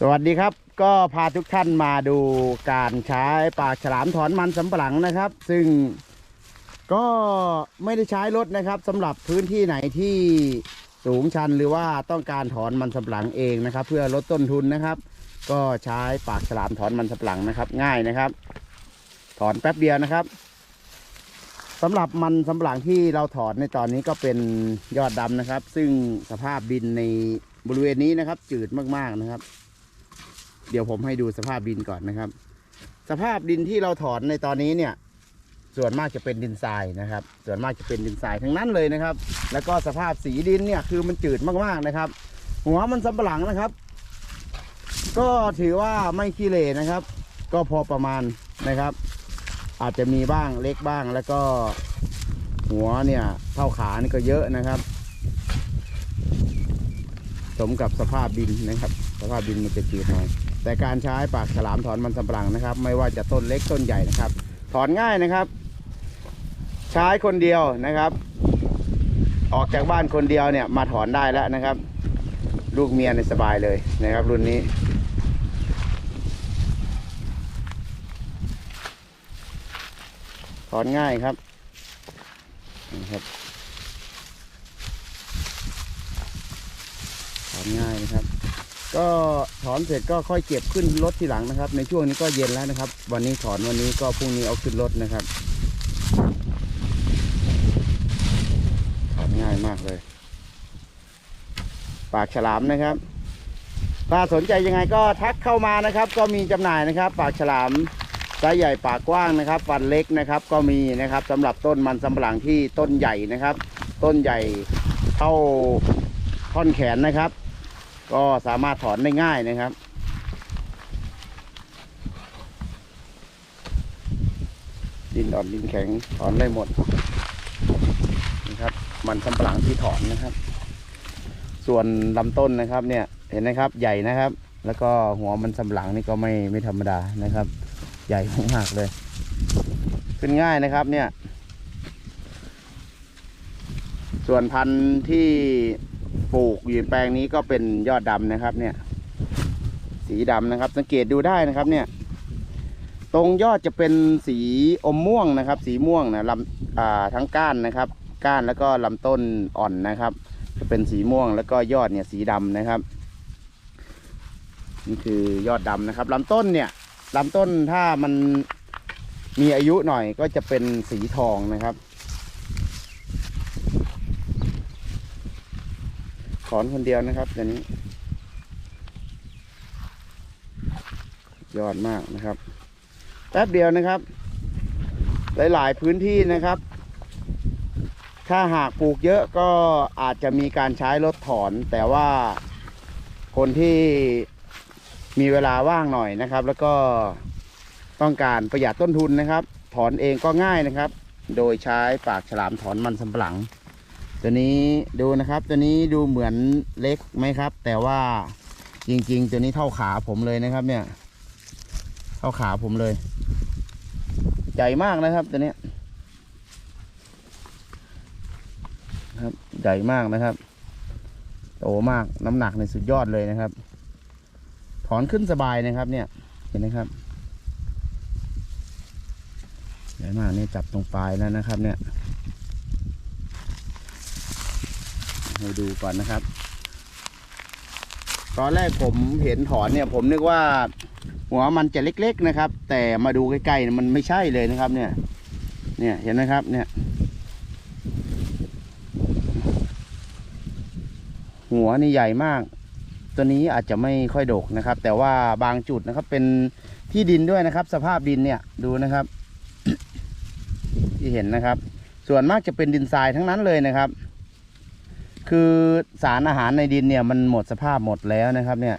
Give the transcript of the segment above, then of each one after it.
สวัสดีครับ ก็พาทุกท่านมาดูการใช้ปากฉลามถอนมันสำปะหลังนะครับ ซึ่งก็ไม่ได้ใช้รถนะครับสำหรับพื้นที่ไหนที่สูงชันหรือว่าต้องการถอนมันสำปะหลังเองนะครับ เพื่อลดต้นทุนนะครับ ก็ใช้ปากฉลามถอนมันสำปะหลังนะครับ ง่ายนะครับ ถอนแป๊บเดียวนะครับสำหรับมันสำปะหลังที่เราถอนในตอนนี้ก็เป็นยอดดำนะครับ ซึ่งสภาพดินในบริเวณนี้นะครับ จืดมากๆนะครับ เดี๋ยวผมให้ดูสภาพดินก่อนนะครับ สภาพดินที่เราถอนในตอนนี้เนี่ย ส่วนมากจะเป็นดินทรายนะครับ ส่วนมากจะเป็นดินทรายทั้งนั้นเลยนะครับ แล้วก็สภาพสีดินเนี่ยคือมันจืดมากๆนะครับ หัวมันสำปะหลังนะครับ ก็ถือว่าไม่ขี้เหร่นะครับ ก็พอประมาณนะครับ อาจจะมีบ้างเล็กบ้างแล้วก็หัวเนี่ยเท่าขานี่ก็เยอะนะครับ สมกับสภาพดินนะครับ สภาพดินมันจะจืดหน่อย แต่การใช้ปากฉลามถอนมันสำปะหลังนะครับ ไม่ว่าจะต้นเล็กต้นใหญ่นะครับ ถอนง่ายนะครับ ใช้คนเดียวนะครับ ออกจากบ้านคนเดียวเนี่ยมาถอนได้แล้วนะครับ ลูกเมียในสบายเลยนะครับ รุ่นนี้ถอนง่ายครับนะครับถอนง่ายนะครับ ก็ถอนเสร็จก็ค่อยเก็บขึ้นรถทีหลังนะครับ ในช่วงนี้ก็เย็นแล้วนะครับ วันนี้ถอนวันนี้ก็พรุ่งนี้เอาขึ้นรถนะครับถอนง่ายมากเลย ปากฉลามนะครับถ้าสนใจยังไงก็ทักเข้ามานะครับ ก็มีจำหน่ายนะครับ ปากฉลามไซส์ใหญ่ปากกว้างนะครับฟันเล็กนะครับ ก็มีนะครับสำหรับต้นมันสำปะหลังที่ต้นใหญ่นะครับ ต้นใหญ่เท่าท่อนแขนนะครับ ก็สามารถถอนได้ง่ายนะครับ ดินอ่อนดินแข็งถอนได้หมดนะครับ มันสำปะหลังที่ถอนนะครับ ส่วนลำต้นนะครับเนี่ยเห็นนะครับใหญ่นะครับ แล้วก็หัวมันสำปะหลังนี่ก็ไม่ไม่ธรรมดานะครับ ใหญ่มากๆเลย ขึ้นง่ายนะครับเนี่ย ส่วนพันธุ์ที่ ปลูกอยู่แปลงนี้ก็เป็นยอดดำนะครับ เนี่ย สีดำนะครับ สังเกตดูได้นะครับ เนี่ย ตรงยอดจะเป็นสีอมม่วงนะครับ สีม่วงนะลำทั้งก้านนะครับ ก้านแล้วก็ลำต้นอ่อนนะครับ จะเป็นสีม่วงแล้วก็ยอดเนี่ยสีดำนะครับ นี่คือยอดดำนะครับลำต้นเนี่ยลำต้นถ้ามันมีอายุหน่อยก็จะเป็นสีทองนะครับ ถอนคนเดียวนะครับเดี๋ยวนี้ ยอดมากนะครับ แป๊บเดียวนะครับ หลาย ๆ พื้นที่นะครับ ถ้าหากปลูกเยอะก็อาจจะมีการใช้รถถอน แต่ว่าคนที่มีเวลาว่างหน่อยนะครับ แล้วก็ต้องการประหยัดต้นทุนนะครับ ถอนเองก็ง่ายนะครับ โดยใช้ปากฉลามถอนมันสำปะหลัง ตัวนี้ดูนะครับ ตัวนี้ดูเหมือนเล็กไหมครับ แต่ว่าจริง ๆ ตัวนี้เท่าขาผมเลยนะครับ เนี่ย เท่าขาผมเลย ใหญ่มากนะครับตัวนี้ครับใหญ่มากนะครับโตมากน้ำหนักในสุดยอดเลยนะครับ ถอนขึ้นสบายนะครับ เนี่ยเห็นไหมครับใหญ่มากนี่จับตรงปลายแล้วนะครับ เนี่ย ให้ดูก่อนนะครับ ตอนแรกผมเห็นถอนเนี่ย ผมนึกว่า หัวมันจะเล็ก ๆนะครับ แต่มาดูใกล้ๆเนี่ยมันไม่ใช่เลยนะครับ เนี่ย เนี่ยเห็นไหมครับ เนี่ย หัวนี่ใหญ่มาก ตัวนี้อาจจะไม่ค่อยดกนะครับ แต่ว่าบางจุดนะครับ เป็นที่ดินด้วยนะครับ สภาพดินเนี่ยดูนะครับ ที่เห็นนะครับ ส่วนมากจะเป็นดินทรายทั้งนั้นเลยนะครับ คือสารอาหารในดินเนี่ยมันหมดสภาพหมดแล้วนะครับเนี่ย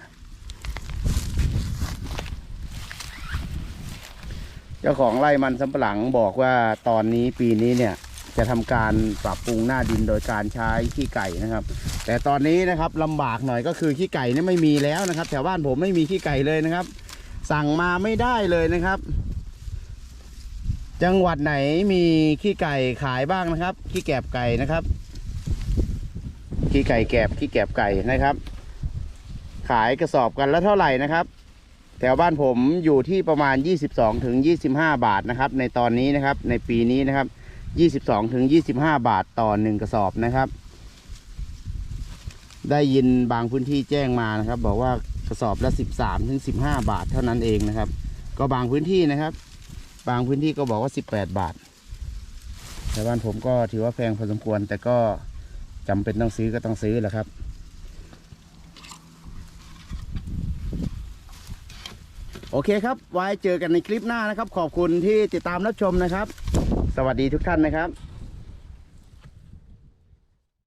เจ้าของไร่มันสำปะหลังบอกว่าตอนนี้ปีนี้เนี่ยจะทำการปรับปรุงหน้าดินโดยการใช้ขี้ไก่นะครับ แต่ตอนนี้นะครับลำบากหน่อยก็คือขี้ไก่นี่ไม่มีแล้วนะครับแถวบ้านผมไม่มีขี้ไก่เลยนะครับ สั่งมาไม่ได้เลยนะครับ จังหวัดไหนมีขี้ไก่ขายบ้างนะครับขี้แกบไก่นะครับ ขี้ไก่แกบขี้แกบไก่นะครับ ขายกระสอบกันละเท่าไหร่นะครับ แถวบ้านผมอยู่ที่ประมาณ 22ถึง25 บาทนะครับ ในตอนนี้นะครับในปีนี้นะครับ 22ถึง25 บาทต่อหนึ่งกระสอบนะครับ ได้ยินบางพื้นที่แจ้งมานะครับ บอกว่ากระสอบละ 13ถึง15 บาทเท่านั้นเองนะครับ ก็บางพื้นที่นะครับ บางพื้นที่ก็บอกว่า 18 บาทแต่บ้านผมก็ถือว่าแพงพอสมควรแต่ก็ จำเป็นต้องซื้อก็ต้องซื้อแหละครับ โอเคครับ ไว้เจอกันในคลิปหน้านะครับ ขอบคุณที่ติดตามรับชมนะครับ สวัสดีทุกท่านนะครับ